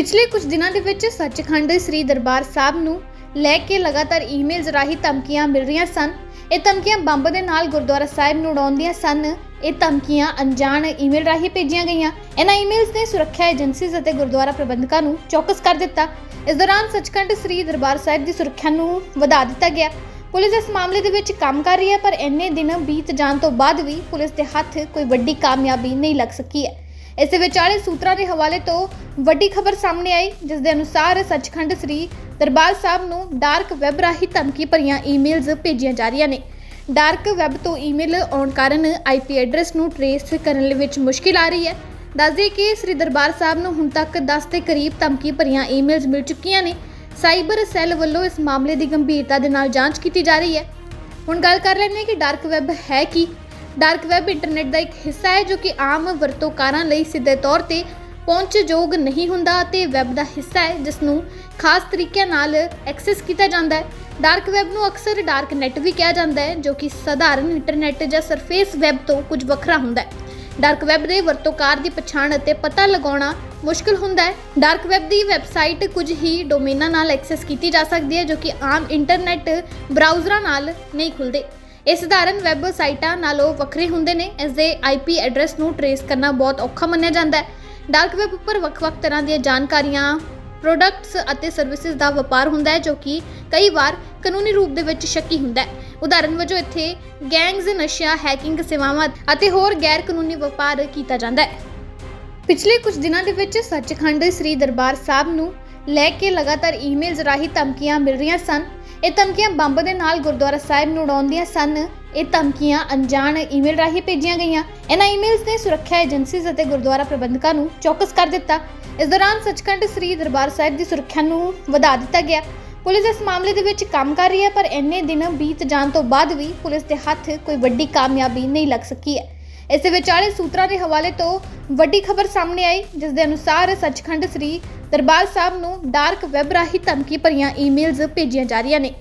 ਪਿਛਲੇ ਕੁਝ ਦਿਨਾਂ ਦੇ ਵਿੱਚ ਸੱਚਖੰਡ ਸ੍ਰੀ ਦਰਬਾਰ ਸਾਹਿਬ ਨੂੰ ਲੈ ਕੇ ਲਗਾਤਾਰ ਈਮੇਲਜ਼ ਰਾਹੀਂ ਧਮਕੀਆਂ ਮਿਲ ਰਹੀਆਂ ਸਨ। ਇਹ ਧਮਕੀਆਂ ਬੰਬ ਦੇ ਨਾਲ ਗੁਰਦੁਆਰਾ ਸਾਹਿਬ ਨੂੰ ਉਡਾਉਂਦੀਆਂ ਸਨ। ਇਹ ਧਮਕੀਆਂ ਅਣਜਾਣ ਈਮੇਲ ਰਾਹੀਂ ਭੇਜੀਆਂ ਗਈਆਂ। ਇਹਨਾਂ ਈਮੇਲਜ਼ ਨੇ ਸੁਰੱਖਿਆ ਏਜੰਸੀਜ਼ ਅਤੇ ਗੁਰਦੁਆਰਾ ਪ੍ਰਬੰਧਕਾਂ ਨੂੰ ਚੌਕਸ ਕਰ ਦਿੱਤਾ। ਇਸ ਦੌਰਾਨ ਸੱਚਖੰਡ ਸ੍ਰੀ ਦਰਬਾਰ ਸਾਹਿਬ ਦੀ ਸੁਰੱਖਿਆ ਨੂੰ ਵਧਾ ਦਿੱਤਾ ਗਿਆ। ਪੁਲਿਸ ਇਸ ਮਾਮਲੇ ਦੇ ਵਿੱਚ ਕੰਮ ਕਰ ਰਹੀ ਹੈ, ਪਰ ਇੰਨੇ ਦਿਨ ਬੀਤ ਜਾਣ ਤੋਂ ਬਾਅਦ ਵੀ ਪੁਲਿਸ ਦੇ ਹੱਥ ਕੋਈ ਵੱਡੀ ਕਾਮਯਾਬੀ ਨਹੀਂ ਲੱਗ ਸਕੀ ਹੈ। ਇਸ ਦੇ ਵਿਚਾਲੇ ਸੂਤਰਾਂ ਦੇ ਹਵਾਲੇ ਤੋਂ ਵੱਡੀ ਖਬਰ ਸਾਹਮਣੇ ਆਈ, ਜਿਸ ਦੇ ਅਨੁਸਾਰ ਸੱਚਖੰਡ ਸ੍ਰੀ ਦਰਬਾਰ ਸਾਹਿਬ ਨੂੰ ਡਾਰਕ ਵੈਬ ਰਾਹੀਂ ਧਮਕੀ ਭਰੀਆਂ ਈਮੇਲਜ਼ ਭੇਜੀਆਂ ਜਾ ਰਹੀਆਂ ਨੇ। ਡਾਰਕ ਵੈਬ ਤੋਂ ਈਮੇਲ ਆਉਣ ਕਾਰਨ ਆਈਪੀ ਐਡਰੈਸ ਨੂੰ ਟਰੇਸ ਕਰਨ ਵਿੱਚ ਮੁਸ਼ਕਿਲ ਆ ਰਹੀ ਹੈ। ਦੱਸਦੇ ਕਿ ਸ੍ਰੀ ਦਰਬਾਰ ਸਾਹਿਬ ਨੂੰ ਹੁਣ ਤੱਕ 10 ਦੇ ਕਰੀਬ ਧਮਕੀ ਭਰੀਆਂ ਈਮੇਲਸ ਮਿਲ ਚੁੱਕੀਆਂ ਨੇ। ਸਾਈਬਰ ਸੈੱਲ ਵੱਲੋਂ ਇਸ ਮਾਮਲੇ ਦੀ ਗੰਭੀਰਤਾ ਦੇ ਨਾਲ ਜਾਂਚ ਕੀਤੀ ਜਾ ਰਹੀ ਹੈ। ਹੁਣ ਗੱਲ ਕਰ ਲੈਂਦੇ ਹਾਂ ਕਿ ਡਾਰਕ ਵੈਬ ਹੈ ਕੀ। ਡਾਰਕ ਵੈਬ ਇੰਟਰਨੈਟ ਦਾ ਇੱਕ ਹਿੱਸਾ ਹੈ ਜੋ ਕਿ ਆਮ ਵਰਤੋਂਕਾਰਾਂ ਲਈ ਸਿੱਧੇ ਤੌਰ ਤੇ ਪਹੁੰਚਯੋਗ ਨਹੀਂ ਹੁੰਦਾ ਅਤੇ ਵੈਬ ਦਾ ਹਿੱਸਾ ਹੈ, ਜਿਸ ਨੂੰ ਖਾਸ ਤਰੀਕਿਆਂ ਨਾਲ ਐਕਸੈਸ ਕੀਤਾ ਜਾਂਦਾ ਹੈ। ਡਾਰਕ ਵੈਬ ਨੂੰ ਅਕਸਰ ਡਾਰਕ ਨੈਟ ਵੀ ਕਿਹਾ ਜਾਂਦਾ ਹੈ, ਜੋ ਕਿ ਸਧਾਰਨ ਇੰਟਰਨੈਟ ਜਾਂ ਸਰਫੇਸ ਵੈਬ ਤੋਂ ਕੁਝ ਵੱਖਰਾ ਹੁੰਦਾ ਹੈ। ਡਾਰਕ ਵੈਬ ਦੇ ਵਰਤੋਂਕਾਰ ਦੀ ਪਛਾਣ ਅਤੇ ਪਤਾ ਲਗਾਉਣਾ ਮੁਸ਼ਕਲ ਹੁੰਦਾ ਹੈ। ਡਾਰਕ ਵੈਬ ਦੀ ਵੈਬਸਾਈਟ ਕੁਝ ਹੀ ਡੋਮੇਨਾਂ ਨਾਲ ਐਕਸੈਸ ਕੀਤੀ ਜਾ ਸਕਦੀ ਹੈ, ਜੋ ਕਿ ਆਮ ਇੰਟਰਨੈਟ ਬਰਾਊਜ਼ਰਾਂ ਨਾਲ ਨਹੀਂ ਖੁੱਲਦੇ ਇਹ ਸਧਾਰਨ ਵੈਬ ਸਾਈਟਾਂ ਨਾਲੋਂ ਵੱਖਰੇ ਹੁੰਦੇ ਨੇ। ਇਸ ਦੇ ਆਈਪੀ ਐਡਰੈਸ ਨੂੰ ਟਰੇਸ ਕਰਨਾ ਬਹੁਤ ਔਖਾ ਮੰਨਿਆ ਜਾਂਦਾ ਹੈ। ਡਾਰਕ ਵੈਬ ਉੱਪਰ ਵੱਖ-ਵੱਖ ਤਰ੍ਹਾਂ ਦੀਆਂ ਜਾਣਕਾਰੀਆਂ ਪ੍ਰੋਡਕਟਸ ਅਤੇ ਸਰਵਿਸਿਜ਼ ਦਾ ਵਪਾਰ ਹੁੰਦਾ ਹੈ, ਜੋ ਕਿ ਕਈ ਵਾਰ ਕਾਨੂੰਨੀ ਰੂਪ ਦੇ ਵਿੱਚ ਸ਼ੱਕੀ ਹੁੰਦਾ ਹੈ। ਉਦਾਹਰਨ ਵਜੋਂ, ਇੱਥੇ ਗੈਂਗਸ ਨਸ਼ਾ ਹੈਕਿੰਗ ਸੇਵਾਵਾਂ ਅਤੇ ਹੋਰ ਗੈਰ ਕਾਨੂੰਨੀ ਵਪਾਰ ਕੀਤਾ ਜਾਂਦਾ ਹੈ। ਪਿਛਲੇ ਕੁਝ ਦਿਨਾਂ ਦੇ ਵਿੱਚ ਸੱਚਖੰਡ ਸ੍ਰੀ ਦਰਬਾਰ ਸਾਹਿਬ ਨੂੰ ਲੈ ਕੇ ਲਗਾਤਾਰ ਈਮੇਲਜ਼ ਰਾਹੀਂ ਧਮਕੀਆਂ ਮਿਲ ਰਹੀਆਂ ਸਨ। ਇਹ ਧਮਕੀਆਂ ਬੰਬ ਦੇ ਨਾਲ ਗੁਰਦੁਆਰਾ ਸਾਹਿਬ ਨੂੰ ਉਡਾਉਂਦੀਆਂ ਸਨ। ਇਹ ਧਮਕੀਆਂ ਅਣਜਾਣ ਈਮੇਲ ਰਾਹੀਂ ਭੇਜੀਆਂ ਗਈਆਂ। ਇਹਨਾਂ ਈਮੇਲਸ ਨੇ ਸੁਰੱਖਿਆ ਏਜੰਸੀਜ਼ ਅਤੇ ਗੁਰਦੁਆਰਾ ਪ੍ਰਬੰਧਕਾਂ ਨੂੰ ਚੌਕਸ ਕਰ ਦਿੱਤਾ। ਇਸ ਦੌਰਾਨ ਸੱਚਖੰਡ ਸ੍ਰੀ ਦਰਬਾਰ ਸਾਹਿਬ ਦੀ ਸੁਰੱਖਿਆ ਨੂੰ ਵਧਾ ਦਿੱਤਾ ਗਿਆ। ਪੁਲਿਸ ਇਸ ਮਾਮਲੇ ਦੇ ਵਿੱਚ ਕੰਮ ਕਰ ਰਹੀ ਹੈ, ਪਰ ਇੰਨੇ ਦਿਨ ਬੀਤ ਜਾਣ ਤੋਂ ਬਾਅਦ ਵੀ ਪੁਲਿਸ ਦੇ ਹੱਥ ਕੋਈ ਵੱਡੀ ਕਾਮਯਾਬੀ ਨਹੀਂ ਲੱਗ ਸਕੀ ਹੈ। ਇਸ ਦੇ ਵਿਚਾਲੇ ਸੂਤਰਾਂ ਦੇ ਹਵਾਲੇ ਤੋਂ ਵੱਡੀ ਖਬਰ ਸਾਹਮਣੇ ਆਈ, ਜਿਸ ਦੇ ਅਨੁਸਾਰ ਸੱਚਖੰਡ ਸ੍ਰੀ ਦਰਬਾਰ ਸਾਹਿਬ ਨੂੰ ਡਾਰਕ ਵੈਬ ਰਾਹੀਂ ਧਮਕੀ ਭਰੀਆਂ ਈਮੇਲਜ਼ ਭੇਜੀਆਂ ਜਾ ਰਹੀਆਂ ਨੇ।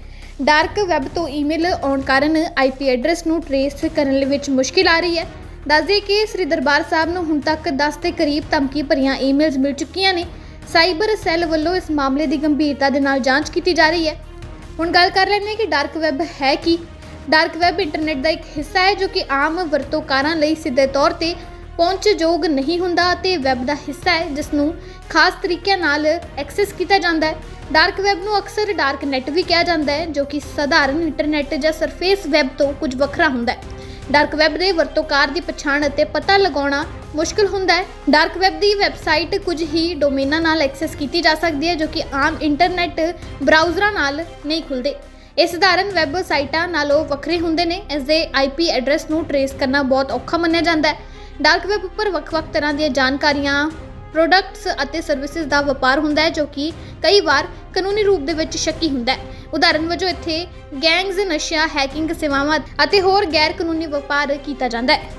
ਡਾਰਕ ਵੈਬ ਤੋਂ ਈਮੇਲ ਆਉਣ ਕਾਰਨ ਆਈਪੀ ਐਡਰੈਸ ਨੂੰ ਟਰੇਸ ਕਰਨ ਵਿੱਚ ਮੁਸ਼ਕਿਲ ਆ ਰਹੀ ਹੈ। ਦੱਸਦੇ ਕਿ ਸ੍ਰੀ ਦਰਬਾਰ ਸਾਹਿਬ ਨੂੰ ਹੁਣ ਤੱਕ 10 ਦੇ ਕਰੀਬ ਧਮਕੀ ਭਰੀਆਂ ਈਮੇਲਜ਼ ਮਿਲ ਚੁੱਕੀਆਂ ਨੇ। ਸਾਈਬਰ ਸੈੱਲ ਵੱਲੋਂ ਇਸ ਮਾਮਲੇ ਦੀ ਗੰਭੀਰਤਾ ਦੇ ਨਾਲ ਜਾਂਚ ਕੀਤੀ ਜਾ ਰਹੀ ਹੈ। ਹੁਣ ਗੱਲ ਕਰ ਲੈਂਦੇ ਹਾਂ ਕਿ ਡਾਰਕ ਵੈਬ ਹੈ ਕੀ। ਡਾਰਕ ਵੈਬ ਇੰਟਰਨੈਟ ਦਾ ਇੱਕ ਹਿੱਸਾ ਹੈ ਜੋ ਕਿ ਆਮ ਵਰਤੋਂਕਾਰਾਂ ਲਈ ਸਿੱਧੇ ਤੌਰ ਤੇ ਪਹੁੰਚਯੋਗ ਨਹੀਂ ਹੁੰਦਾ ਅਤੇ ਵੈਬ ਦਾ ਹਿੱਸਾ ਹੈ, ਜਿਸ ਨੂੰ ਖਾਸ ਤਰੀਕਿਆਂ ਨਾਲ ਐਕਸੈਸ ਕੀਤਾ ਜਾਂਦਾ ਹੈ। ਡਾਰਕ ਵੈਬ ਨੂੰ ਅਕਸਰ ਡਾਰਕ ਨੈਟ ਵੀ ਕਿਹਾ ਜਾਂਦਾ ਹੈ, ਜੋ ਕਿ ਸਧਾਰਨ ਇੰਟਰਨੈਟ ਜਾਂ ਸਰਫੇਸ ਵੈਬ ਤੋਂ ਕੁਝ ਵੱਖਰਾ ਹੁੰਦਾ ਹੈ। ਡਾਰਕ ਵੈਬ ਦੇ ਵਰਤੋਂਕਾਰ ਦੀ ਪਛਾਣ ਅਤੇ ਪਤਾ ਲਗਾਉਣਾ ਮੁਸ਼ਕਲ ਹੁੰਦਾ ਹੈ। ਡਾਰਕ ਵੈਬ ਦੀ ਵੈਬਸਾਈਟ ਕੁਝ ਹੀ ਡੋਮੇਨਾਂ ਨਾਲ ਐਕਸੈਸ ਕੀਤੀ ਜਾ ਸਕਦੀ ਹੈ, ਜੋ ਕਿ ਆਮ ਇੰਟਰਨੈਟ ਬਰਾਊਜ਼ਰਾਂ ਨਾਲ ਨਹੀਂ ਖੁੱਲਦੇ ਇਹ ਸਧਾਰਨ ਵੈਬ ਸਾਈਟਾਂ ਨਾਲੋਂ ਵੱਖਰੇ ਹੁੰਦੇ ਨੇ, ਇਸ ਦੇ ਆਈਪੀ ਐਡਰੈਸ ਨੂੰ ਟਰੇਸ ਕਰਨਾ ਬਹੁਤ ਔਖਾ ਮੰਨਿਆ ਜਾਂਦਾ ਹੈ। ਡਾਰਕ ਵੈਬ ਉੱਪਰ ਵੱਖ-ਵੱਖ ਤਰ੍ਹਾਂ ਦੀਆਂ ਜਾਣਕਾਰੀਆਂ ਪ੍ਰੋਡਕਟਸ ਅਤੇ ਸਰਵਿਸਿਜ਼ ਦਾ ਵਪਾਰ ਹੁੰਦਾ ਹੈ, ਜੋ ਕਿ ਕਈ ਵਾਰ ਕਾਨੂੰਨੀ ਰੂਪ ਦੇ ਵਿੱਚ ਸ਼ੱਕੀ ਹੁੰਦਾ ਹੈ। ਉਦਾਹਰਨ ਵਜੋਂ ਇੱਥੇ ਗੈਂਗਸ ਨਸ਼ਾ ਹੈਕਿੰਗ ਸੇਵਾਵਾਂ ਅਤੇ ਹੋਰ ਗੈਰ ਕਾਨੂੰਨੀ ਵਪਾਰ ਕੀਤਾ ਜਾਂਦਾ ਹੈ।